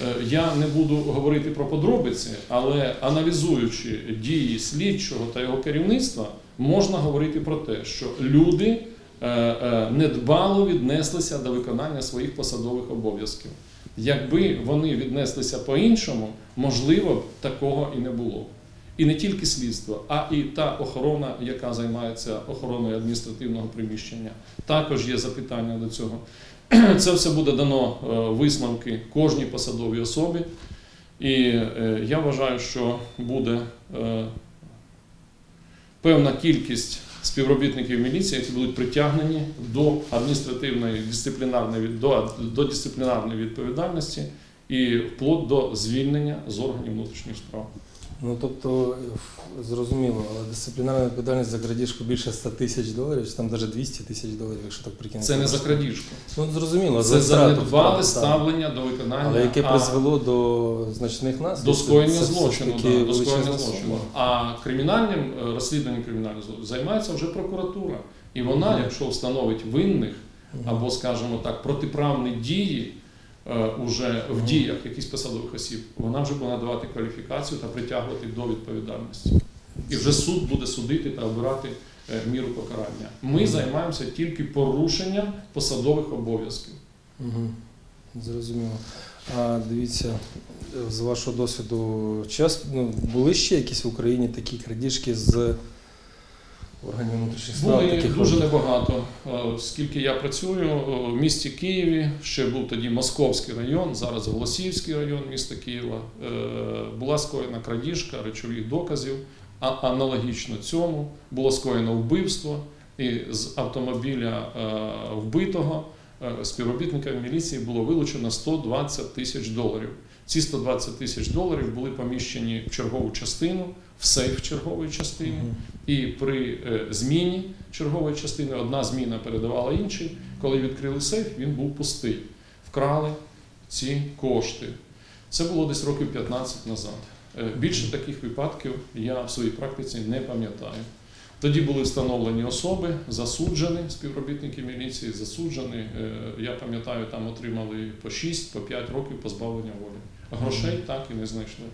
Е, Я не буду говорити про подробиці, але аналізуючи дії слідчого та його керівництва, можна говорити про те, що люди е, е, недбало віднеслися до виконання своїх посадових обов'язків. Якби вони віднеслися по-іншому, можливо, б такого і не було. І не тільки слідство, а і та охорона, яка займається охороною адміністративного приміщення. Також є запитання до цього. Це все буде дано е, висновки кожній посадовій особі. І е, я вважаю, що буде е, певна кількість співробітників міліції, які будуть притягнені до адміністративної дисциплінарної до, до дисциплінарної відповідальності і вплоть до звільнення з органів внутрішніх справ. Ну тобто зрозуміло, але дисциплінарна відповідальність за крадіжку більше 100 тисяч доларів, чи там навіть 200 тисяч доларів, якщо так прикинути. Це не за крадіжку, Ну зрозуміло, це втрату, занедбале ставлення до виконання. Але яке а- призвело до значних наслідків. До скоєння злочину, да, до скоєння злочину. А кримінальним е, розслідуванням кримінального злочину займається вже прокуратура. І вона, Мгм. якщо встановить винних або, скажімо так, протиправні дії уже в діях якихось посадових осіб, вона вже буде надавати кваліфікацію та притягувати до відповідальності. І вже суд буде судити та обирати е, міру покарання. Ми займаємося тільки порушенням посадових обов'язків. Угу. Зрозуміло. А дивіться, з вашого досвіду, час, ну, були ще якісь в Україні такі крадіжки з органів внутрішніх справ? Були таких дуже от? небагато. Е, Скільки я працюю е, в місті Києві, ще був тоді Московський район, зараз Голосіївський район міста Києва. е, Була скоєна крадіжка речових доказів. А аналогічно цьому було скоєно вбивство, і з автомобіля вбитого е, співробітниками міліції було вилучено 120 тисяч доларів. Ці 120 тисяч доларів були поміщені в чергову частину, в сейф чергової частини. І при е, зміні чергової частини одна зміна передавала іншій. Коли відкрили сейф, він був пустий. Вкрали ці кошти. Це було десь років 15 назад. Е, Більше таких випадків я в своїй практиці не пам'ятаю. Тоді були встановлені особи, засуджені співробітники міліції, засуджені. Е, Я пам'ятаю, там отримали по 6, по 5 років позбавлення волі. Грошей так і не знайшли.